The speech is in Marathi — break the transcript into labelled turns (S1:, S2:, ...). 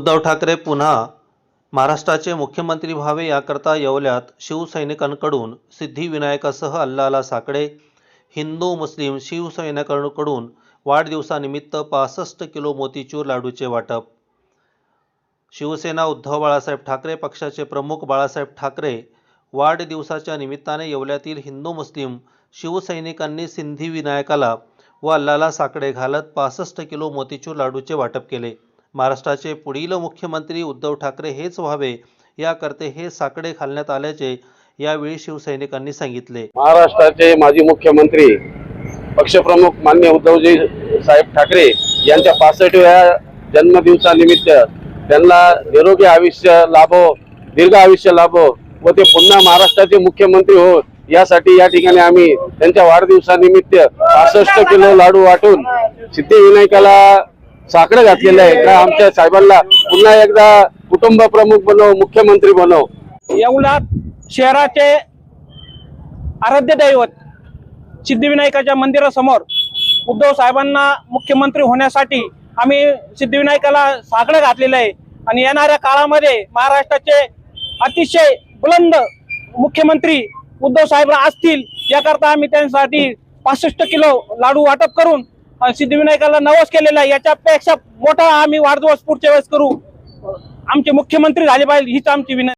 S1: उद्धव ठाकरे पुन्हा महाराष्ट्राचे मुख्यमंत्री व्हावे याकरता येवल्यात शिवसैनिकांकडून सिद्धिविनायकासह अल्लाला साकडे. हिंदू मुस्लिम शिवसैनिकांकडून वाढदिवसानिमित्त पासष्ट किलो मोतीचूर लाडूचे वाटप. शिवसेना उद्धव बाळासाहेब ठाकरे पक्षाचे प्रमुख बाळासाहेब ठाकरे वाढदिवसाच्या निमित्ताने येवल्यातील हिंदू मुस्लिम शिवसैनिकांनी सिद्धिविनायकाला व अल्लाला साकडे घालत पासष्ट किलो मोतीचूर लाडूचे वाटप केले. महाराष्ट्राचे पुढील मुख्यमंत्री उद्धव ठाकरे हेच व्हावे याकरते हे साकडे घालण्यात आल्याचे यावेळी शिवसैनिकांनी सांगितले.
S2: महाराष्ट्राचे माजी मुख्यमंत्री पक्षप्रमुख मान्य उद्धवजी साहेब ठाकरे यांच्या पासष्टव्या जन्मदिवसानिमित्त त्यांना निरोगी आयुष्य लाभो दीर्घ आयुष्य लाभो व ते पुन्हा महाराष्ट्राचे मुख्यमंत्री हो यासाठी या ठिकाणी आम्ही त्यांच्या वाढदिवसानिमित्त पासष्ट किलो लाडू वाटून सिद्धिविनायकाला साकडं घातलेलं आहे. का आमच्या साहेबांना पुन्हा एकदा कुटुंब प्रमुख बनव मुख्यमंत्री बनव.
S3: येवलात शहराचे आराध्य दैवत सिद्धिविनायकाच्या मंदिरासमोर उद्धव साहेबांना मुख्यमंत्री होण्यासाठी आम्ही सिद्धिविनायकाला साकडं घातलेलं आहे. आणि येणाऱ्या काळामध्ये महाराष्ट्राचे अतिशय बुलंद मुख्यमंत्री उद्धव साहेब असतील याकरता आम्ही त्यांच्यासाठी पासष्ट किलो लाडू वाटप करून सिद्धिविनायकाला नवस केलेला आहे. याच्यापेक्षा मोठा आम्ही वाढदिवस पुढच्या वेळेस करू. आमचे मुख्यमंत्री झाले पाहिजे हीच आमची विनंती.